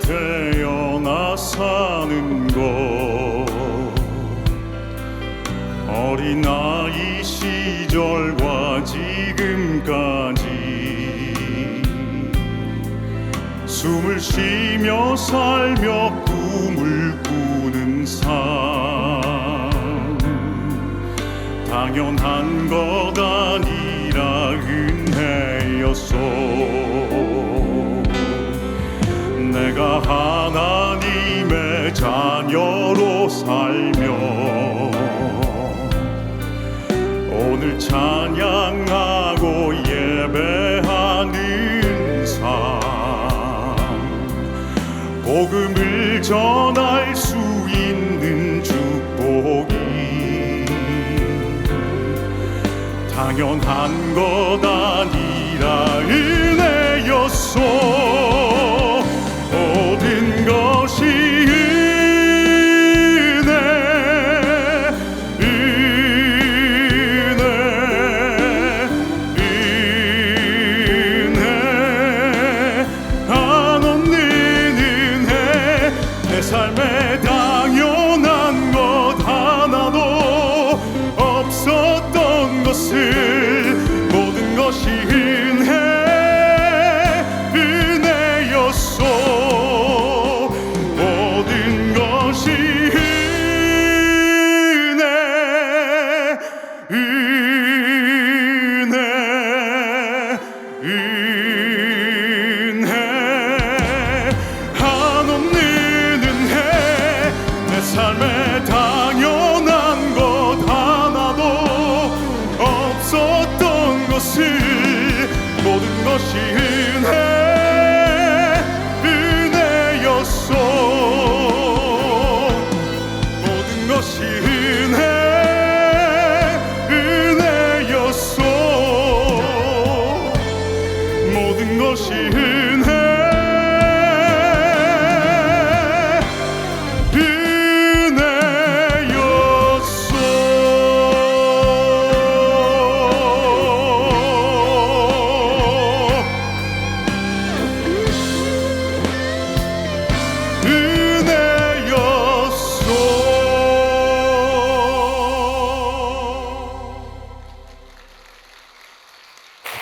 태어나 사는 것. 어린아이 시절과 지금까지 숨을 쉬며 살며 꿈을 꾸는 삶. 당연한 것 아니라 은혜였소 복음을 전할 수 있는 축복이 당연한 것 아니 모든 것이 은혜 은혜였어 은